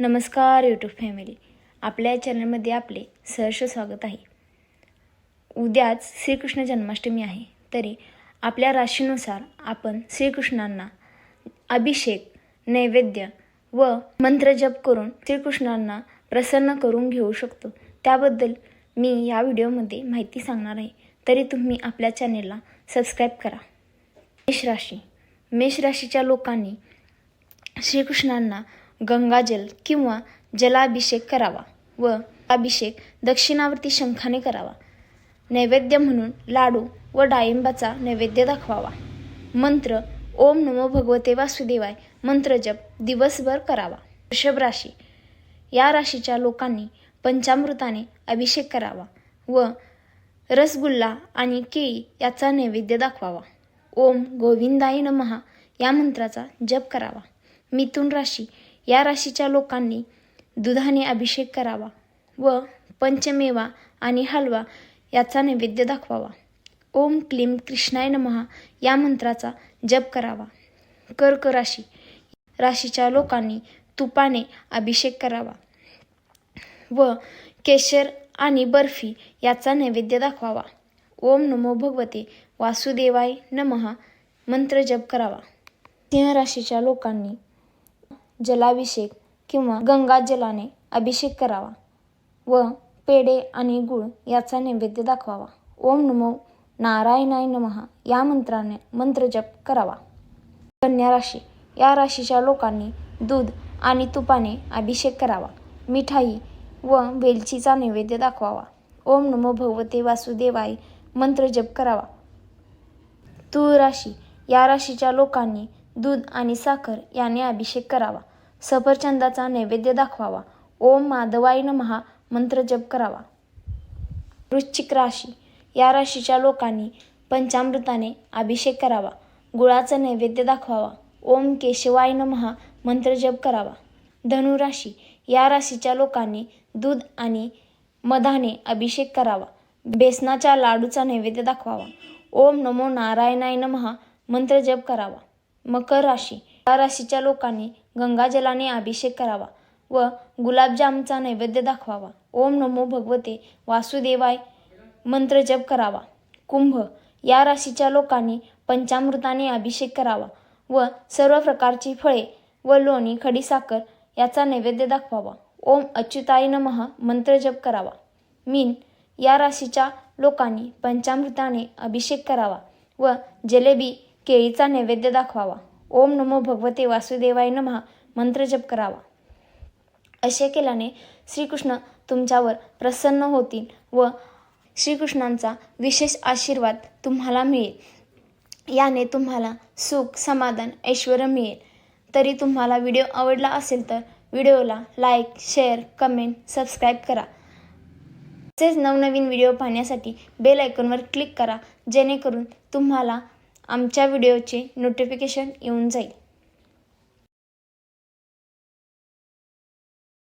नमस्कार YouTube family आपल्या या चॅनलमध्ये आपले सहर्ष स्वागत आहे. उद्याच श्रीकृष्ण जन्माष्टमी आहे तरी आपल्या राशीनुसार आपण श्रीकृष्णांना अभिषेक नैवेद्य व मंत्रजप करून श्रीकृष्णांना प्रसन्न करून घेऊ शकतो. त्याबद्दल मी या व्हिडिओमध्ये माहिती सांगणार आहे. तरी तुम्ही आपल्या चॅनेलला सबस्क्राईब करा. मेष राशी. मेष राशीच्या लोकांनी श्रीकृष्णांना गंगाजल किंवा जलाभिषेक करावा व अभिषेक दक्षिणावर्ती शंखाने करावा. नैवेद्य म्हणून लाडू व डाळिंबाचा नैवेद्य दाखवावा. मंत्र ओम नमो भगवते वासुदेवाय मंत्रजप दिवसभर करावा. वृषभ राशी. या राशीच्या लोकांनी पंचामृताने अभिषेक करावा व रसगुल्ला आणि केळी याचा नैवेद्य दाखवावा. ओम गोविंदाय नमहा या मंत्राचा जप करावा. मिथुन राशी. या राशीच्या लोकांनी दुधाने अभिषेक करावा व पंचमेवा आणि हलवा याचा नैवेद्य दाखवावा. ओम क्लीम कृष्णाय नमहा या मंत्राचा जप करावा. कर्क राशी राशीच्या लोकांनी तुपाने अभिषेक करावा व केशर आणि बर्फी याचा नैवेद्य दाखवावा. ओम नमो भगवते वासुदेवाय नमहा मंत्र जप करावा. सिंह राशीच्या लोकांनी जलाभिषेक किंवा गंगाजलाने अभिषेक करावा व पेढे आणि गुळ याचा नैवेद्य दाखवावा. ओम नमो नारायणाय नमहा या मंत्राने मंत्रजप करावा. कन्या राशी. या राशीच्या लोकांनी दूध आणि तुपाने अभिषेक करावा. मिठाई व वेलचीचा नैवेद्य दाखवावा. ओम नमो भगवते वासुदेवाय. मंत्र जप करावा. तूळ राशी या राशीच्या लोकांनी दूध आणि साखर याने अभिषेक करावा. सफरचंदाचा नैवेद्य दाखवावा. ओम माधवाय महा मंत्र जप करावा. वृश्चिक राशी. या राशीच्या लोकांनी पंचामृताने अभिषेक करावा. गुळाचा नैवेद्य दाखवावा. ओम केशवाय महा मंत्र जप करावा. धनुराशी या राशीच्या लोकांनी दूध आणि मधाने अभिषेक करावा. बेसनाच्या लाडूचा नैवेद्य दाखवावा. ओम नमो नारायणाय नमहा. मंत्र जप करावा. मकर राशी. या राशीच्या लोकांनी गंगाजलाने अभिषेक करावा व गुलाबजामचा नैवेद्य दाखवावा. ओम नमो भगवते. वासुदेवाय. मंत्र जप करावा. कुंभ. या राशीच्या लोकांनी पंचामृताने अभिषेक करावा व सर्व प्रकारची फळे व लोणी खडीसाखर याचा नैवेद्य दाखवावा. ओम अच्युताय नमः. मंत्र जप करावा. मीन. या राशीच्या लोकांनी पंचामृताने अभिषेक करावा व जलेबी केळीचा नैवेद्य दाखवावा. ओम नमो भगवते वासुदेवाय नमः. मंत्र जप करावा. असे केल्याने श्रीकृष्ण तुमच्यावर प्रसन्न होतील व श्रीकृष्णांचा विशेष आशीर्वाद तुम्हाला मिळेल. याने तुम्हाला सुख समाधान ऐश्वर मिळेल. तरी तुम्हाला व्हिडिओ आवडला असेल तर व्हिडिओला लाईक शेअर कमेंट सबस्क्राईब करा. तसेच नवनवीन व्हिडिओ पाहण्यासाठी बेल आयकॉनवर क्लिक करा जेणेकरून तुम्हाला आमच्या व्हिडिओचे नोटिफिकेशन येऊन जाईल.